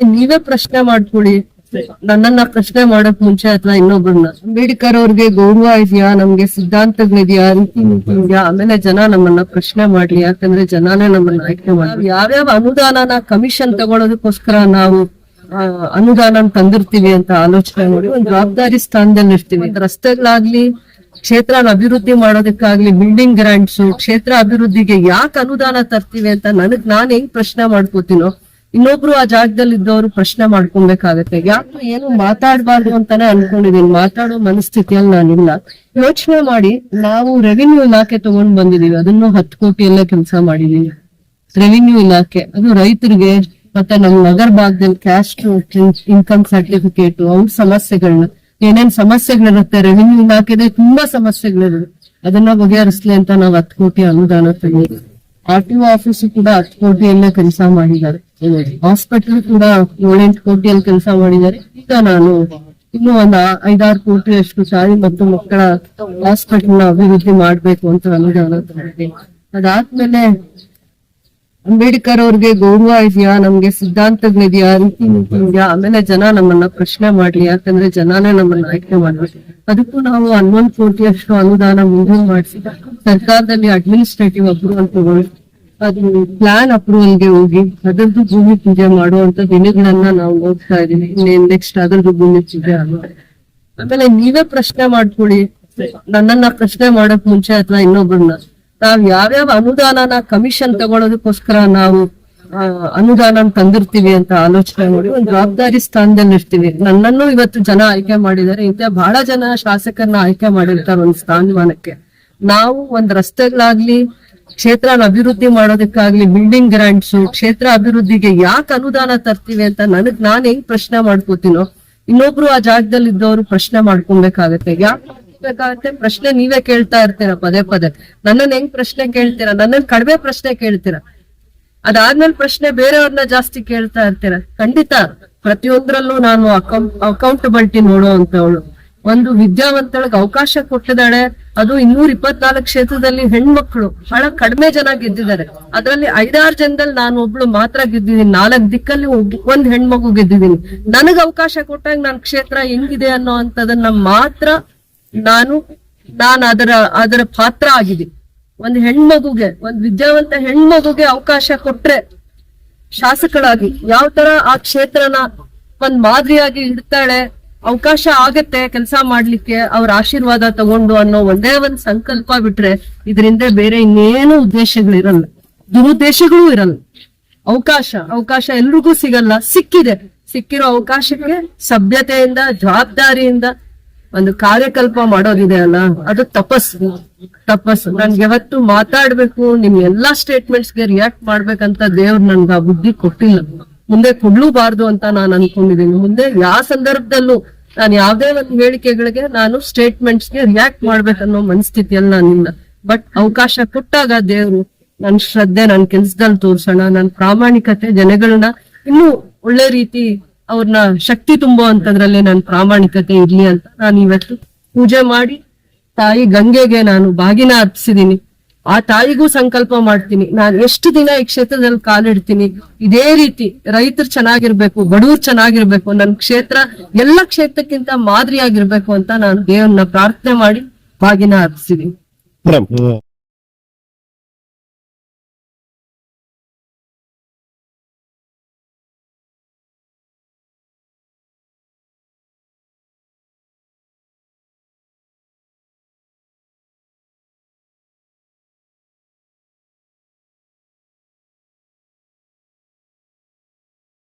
ನೀವೇ ಪ್ರಶ್ನೆ ಮಾಡ್ಕೊಳ್ಳಿ. ನನ್ನನ್ನ ಪ್ರಶ್ನೆ ಮಾಡಕ್ ಮುಂಚೆ ಅಥವಾ ಇನ್ನೊಬ್ಬರನ್ನ ಅಂಬೇಡ್ಕರ್ ಅವ್ರಿಗೆ ಗೌರವ ಇದೆಯಾ? ನಮ್ಗೆ ಸಿದ್ಧಾಂತಗಳಿದ್ಯಾ? ರೀತಿ ನೀತಿ ಇದೆಯಾ? ಆಮೇಲೆ ಜನ ನಮ್ಮನ್ನ ಪ್ರಶ್ನೆ ಮಾಡ್ಲಿ. ಯಾಕಂದ್ರೆ ಜನಾನೇ ನಮ್ಮನ್ನ ಆಯ್ಕೆ ಮಾಡಿ ಯಾವ್ಯಾವ ಅನುದಾನನ ಕಮಿಷನ್ ತಗೊಳೋದಕ್ಕೋಸ್ಕರ ನಾವು ಅನುದಾನ ತಂದಿರ್ತೀವಿ ಅಂತ ಆಲೋಚನೆ ಮಾಡಿ ಒಂದ್ ಜವಾಬ್ದಾರಿ ಸ್ಥಾನದಲ್ಲಿ ಇರ್ತೀವಿ. ರಸ್ತೆಗಳಾಗ್ಲಿ ಕ್ಷೇತ್ರ ಅಭಿವೃದ್ಧಿ ಮಾಡೋದಕ್ಕಾಗ್ಲಿ ಬಿಲ್ಡಿಂಗ್ ಗ್ರಾಂಟ್ಸ್ ಕ್ಷೇತ್ರ ಅಭಿವೃದ್ಧಿಗೆ ಯಾಕೆ ಅನುದಾನ ತರ್ತೀವಿ ಅಂತ ನನಗ್ ನಾನ್ ಹೆಂಗ್ ಪ್ರಶ್ನೆ ಮಾಡ್ಕೋತೀನೋ ಇನ್ನೊಬ್ರು ಆ ಜಾಗದಲ್ಲಿ ಇದ್ದವರು ಪ್ರಶ್ನೆ ಮಾಡ್ಕೊಬೇಕಾಗತ್ತೆ ಯಾಕೆ ಏನು ಮಾತಾಡಬಾರ್ದು ಅಂತಾನೆ ಅನ್ಕೊಂಡಿದೀನಿ. ಮಾತಾಡೋ ಮನಸ್ಥಿತಿಯಲ್ಲಿ ನಾನಿಲ್ಲ. ಯೋಚನೆ ಮಾಡಿ ನಾವು ರೆವಿನ್ಯೂ ಇಲಾಖೆ ತಗೊಂಡ್ ಬಂದಿದೀವಿ. ಅದನ್ನು ಹತ್ತು ಕೋಟಿಯಲ್ಲೇ ಕೆಲಸ ಮಾಡಿದೀವಿ. ರೆವಿನ್ಯೂ ಇಲಾಖೆ. ಅದು ರೈತರಿಗೆ ಮತ್ತೆ ನಮ್ ನಗರ ಭಾಗದಲ್ಲಿ ಕ್ಯಾಸ್ಟ್ ಇನ್ಕಮ್ ಸರ್ಟಿಫಿಕೇಟ್ ಅವ್ರ ಸಮಸ್ಯೆಗಳನ್ನ. ಏನೇನ್ ಸಮಸ್ಯೆಗಳಿರುತ್ತೆ ರೆವಿನ್ಯೂ ಇಲಾಖೆದೆ ತುಂಬಾ ಸಮಸ್ಯೆಗಳಿರುತ್ತೆ ಅದನ್ನ ಬಗೆಹರಿಸ್ಲಿ ಅಂತ ನಾವ್ ಹತ್ತು ಕೋಟಿ ಅನುದಾನ ತೆಗೆದು ಆರ್ ಟಿ ಒ ಆಫೀಸ್ ಕೂಡ ಹತ್ತು ಎಲ್ಲ ಕೆಲಸ ಮಾಡಿದ್ದಾರೆ. ಹಾಸ್ಪಿಟಲ್ ಕೂಡ ಏಳೆಂಟು ಕೋಟಿಯಲ್ಲಿ ಕೆಲಸ ಮಾಡಿದ್ದಾರೆ. ಈಗ ನಾನು ಇನ್ನು ಒಂದು ಐದಾರು ಕೋಟಿ ಅಷ್ಟು ಶಾಲೆ ಮತ್ತು ಮಕ್ಕಳ ಹಾಸ್ಪಿಟಲ್ನ ಅಭಿವೃದ್ಧಿ ಮಾಡ್ಬೇಕು ಅಂತ ಅನುದಾನ ಅದಾದ್ಮೇಲೆ ಅಂಬೇಡ್ಕರ್ ಅವ್ರಿಗೆ ಗೌರವ ಇದೆಯಾ? ನಮ್ಗೆ ಸಿದ್ಧಾಂತಗಳಿದೆಯಾ ರೀತಿ ನೀತಿ ಇದೆಯಾ? ಆಮೇಲೆ ಜನ ನಮ್ಮನ್ನ ಪ್ರಶ್ನೆ ಮಾಡ್ಲಿ, ಯಾಕಂದ್ರೆ ಜನಾನೇ ನಮ್ಮನ್ನ ಆಯ್ಕೆ ಮಾಡ್ಬೇಕು. ಅದಕ್ಕೂ ನಾವು ಹನ್ನೊಂದು ಕೋಟಿಯಷ್ಟು ಅನುದಾನ ಮುಂದೆ ಮಾಡಿಸಿ, ಸರ್ಕಾರದಲ್ಲಿ ಅಡ್ಮಿನಿಸ್ಟ್ರೇಟಿವ್ ಅಪ್ರೂವಲ್ ತಗೊಳ್ಳಿ. ಅದು ಪ್ಲಾನ್ ಅಪ್ರೂವಲ್ಗೆ ಹೋಗಿ, ಅದರದ್ದು ಭೂಮಿ ಪೂಜೆ ಮಾಡುವಂತ ದಿನಗಳನ್ನ ನಾವು ನೋಡ್ತಾ ಇದೀವಿ ನೆಕ್ಸ್ಟ್ ಅದರದ್ದು ಭೂಮಿ ಪೂಜೆ ಆಗುವ ಆಮೇಲೆ ನೀವೇ ಪ್ರಶ್ನೆ ಮಾಡ್ಕೊಳ್ಳಿ. ನನ್ನನ್ನ ಪ್ರಶ್ನೆ ಮಾಡಕ್ ಮುಂಚೆ ಅಥವಾ ಇನ್ನೊಬ್ಬರನ್ನ. ನಾವ್ ಯಾವ್ಯಾವ ಅನುದಾನನ ಕಮಿಷನ್ ತಗೊಳೋದಕ್ಕೋಸ್ಕರ ನಾವು ಅನುದಾನ ತಂದಿರ್ತೀವಿ ಅಂತ ಆಲೋಚನೆ ಮಾಡಿ ಒಂದು ಜವಾಬ್ದಾರಿ ಸ್ಥಾನದಲ್ಲಿ ಇರ್ತೀವಿ. ನನ್ನನ್ನು ಇವತ್ತು ಜನ ಆಯ್ಕೆ ಮಾಡಿದ್ದಾರೆ. ಇಂಥ ಬಹಳ ಜನ ಶಾಸಕರನ್ನ ಆಯ್ಕೆ ಮಾಡಿರ್ತಾರೆ ಒಂದ್ ಸ್ಥಾನಮಾನಕ್ಕೆ. ನಾವು ಒಂದ್ ರಸ್ತೆಗಳಾಗ್ಲಿ ಕ್ಷೇತ್ರನ ಅಭಿವೃದ್ಧಿ ಮಾಡೋದಕ್ಕಾಗ್ಲಿ ಬಿಲ್ಡಿಂಗ್ ಗ್ರಾಂಟ್ಸ್ ಕ್ಷೇತ್ರ ಅಭಿವೃದ್ಧಿಗೆ ಯಾಕೆ ಅನುದಾನ ತರ್ತೀವಿ ಅಂತ ನನಗ್ ನಾನ್ ಹೆಂಗ್ ಪ್ರಶ್ನೆ ಮಾಡ್ಕೋತೀನೋ, ಇನ್ನೊಬ್ರು ಆ ಜಾಗದಲ್ಲಿ ಇದ್ದವರು ಪ್ರಶ್ನೆ ಮಾಡ್ಕೊಬೇಕಾಗತ್ತೆ. ಯಾಕೆ ಪ್ರಶ್ನೆ ನೀವೇ ಕೇಳ್ತಾ ಇರ್ತೀರ ಪದೇ ಪದೇ. ನನ್ನನ್ನ ಹೆಂಗ್ ಪ್ರಶ್ನೆ ಕೇಳ್ತೀರಾ? ನನ್ನನ್ ಕಡಿಮೆ ಪ್ರಶ್ನೆ ಕೇಳ್ತೀರಾ? ಅದಾದ್ಮೇಲೆ ಪ್ರಶ್ನೆ ಬೇರೆಯವ್ರನ್ನ ಜಾಸ್ತಿ ಕೇಳ್ತಾ ಇರ್ತೀರ? ಖಂಡಿತ. ಪ್ರತಿಯೊಂದ್ರಲ್ಲೂ ನಾನು ಅಕೌಂಟ್ ಅಕೌಂಟಬಿಲಿಟಿ ನೋಡೋ ಒಂದು ವಿದ್ಯಾವಂತಳಿಗೆ ಅವಕಾಶ ಕೊಟ್ಟಿದ್ದಾಳೆ. ಅದು ಇನ್ನೂರ ಇಪ್ಪತ್ನಾಲ್ಕು ಕ್ಷೇತ್ರದಲ್ಲಿ ಹೆಣ್ಮಕ್ಳು ಬಹಳ ಕಡಿಮೆ ಜನ ಗೆದ್ದಿದ್ದಾರೆ. ಅದರಲ್ಲಿ ಐದಾರು ಜನದಲ್ಲಿ ನಾನು ಒಬ್ಳು ಮಾತ್ರ ಗೆದ್ದಿದ್ದೀನಿ. ನಾಲ್ಕು ದಿಕ್ಕಲ್ಲಿ ಒಂದ್ ಹೆಣ್ಮಗು ಗೆದ್ದಿದ್ದೀನಿ. ನನಗ್ ಅವಕಾಶ ಕೊಟ್ಟಾಗ ನನ್ನ ಕ್ಷೇತ್ರ ಹೆಂಗಿದೆ ಅನ್ನೋ ಅಂತದನ್ನ ಮಾತ್ರ ನಾನು ನಾನು ಅದರ ಅದರ ಪಾತ್ರ ಆಗಿದ್ದೀನಿ ಒಂದ್ ಹೆಣ್ಮಗುಗೆ, ಒಂದ್ ವಿದ್ಯಾವಂತ ಹೆಣ್ಮಗುಗೆ ಅವಕಾಶ ಕೊಟ್ರೆ ಶಾಸಕಳಾಗಿ ಯಾವ ತರ ಆ ಕ್ಷೇತ್ರನ ಒಂದ್ ಮಾದರಿಯಾಗಿ ಇಡ್ತಾಳೆ ಅವಕಾಶ ಆಗತ್ತೆ, ಕೆಲಸ ಮಾಡ್ಲಿಕ್ಕೆ ಅವ್ರ ಆಶೀರ್ವಾದ ತಗೊಂಡು ಅನ್ನೋ ಒಂದೇ ಒಂದ್ ಸಂಕಲ್ಪ ಬಿಟ್ರೆ ಇದರಿಂದ ಬೇರೆ ಇನ್ನೇನು ಉದ್ದೇಶಗಳಿರಲ್ಲ ದುರುದ್ದೇಶಗಳು ಇರಲ್ಲ. ಅವಕಾಶ ಅವಕಾಶ ಎಲ್ರಿಗೂ ಸಿಗಲ್ಲ. ಸಿಕ್ಕಿದೆ. ಸಿಕ್ಕಿರೋ ಅವಕಾಶಕ್ಕೆ ಸಭ್ಯತೆಯಿಂದ, ಜವಾಬ್ದಾರಿಯಿಂದ ಒಂದು ಕಾರ್ಯಕಲ್ಪ ಮಾಡೋದಿದೆ ಅಲ್ಲ, ಅದು ತಪಸ್ಸು. ತಪಸ್ಸು. ನನ್ಗೆ ಯಾವತ್ತು ಮಾತಾಡ್ಬೇಕು ನಿಮ್ ಎಲ್ಲಾ ಸ್ಟೇಟ್ಮೆಂಟ್ಸ್ಗೆ ರಿಯಾಕ್ಟ್ ಮಾಡ್ಬೇಕಂತ ದೇವ್ರು ನನ್ಗೆ ಆ ಬುದ್ಧಿ ಕೊಟ್ಟಿಲ್ಲ. ಮುಂದೆ ಕೊಡ್ಲೂಬಾರ್ದು ಅಂತ ನಾನು ಅನ್ಕೊಂಡಿದ್ದೀನಿ. ಮುಂದೆ ಯಾವ ಸಂದರ್ಭದಲ್ಲೂ ನಾನು ಯಾವ್ದೇ ಒಂದು ಹೇಳಿಕೆಗಳಿಗೆ ನಾನು ಸ್ಟೇಟ್ಮೆಂಟ್ಸ್ಗೆ ರಿಯಾಕ್ಟ್ ಮಾಡ್ಬೇಕನ್ನೋ ಮನಸ್ಥಿತಿಯಲ್ಲಿ ನಾನಿಲ್ಲ ಬಟ್ ಅವಕಾಶ ಕೊಟ್ಟಾಗ ದೇವ್ರು ನನ್ ಶ್ರದ್ಧೆ, ನನ್ ಕೆಲ್ಸದಲ್ಲಿ ತೋರ್ಸೋಣ, ನನ್ ಪ್ರಾಮಾಣಿಕತೆ, ಜನಗಳನ್ನ ಇನ್ನೂ ಒಳ್ಳೆ ರೀತಿ ಅವ್ರನ್ನ ಶಕ್ತಿ ತುಂಬೋ ಅಂತದ್ರಲ್ಲೇ ನನ್ ಪ್ರಾಮಾಣಿಕತೆ ಇರ್ಲಿ ಅಂತ ನಾನು ಇವತ್ತು ಪೂಜೆ ಮಾಡಿ ತಾಯಿ ಗಂಗೆಗೆ ನಾನು ಬಾಗಿನ ಅರ್ಪಿಸಿದೀನಿ. ಆ ತಾಯಿಗೂ ಸಂಕಲ್ಪ ಮಾಡ್ತೀನಿ. ನಾನು ಎಷ್ಟು ದಿನ ಈ ಕ್ಷೇತ್ರದಲ್ಲಿ ಕಾಲಿಡ್ತೀನಿ? ಇದೇ ರೀತಿ ರೈತರು ಚೆನ್ನಾಗಿರ್ಬೇಕು, ಬಡವರು ಚೆನ್ನಾಗಿರ್ಬೇಕು, ನನ್ನ ಕ್ಷೇತ್ರ ಎಲ್ಲ ಕ್ಷೇತ್ರಕ್ಕಿಂತ ಮಾದರಿಯಾಗಿರ್ಬೇಕು ಅಂತ ನಾನು ದೇವ್ರನ್ನ ಪ್ರಾರ್ಥನೆ ಮಾಡಿ ಬಾಗಿನ ಅರ್ಪಿಸಿದೀನಿ.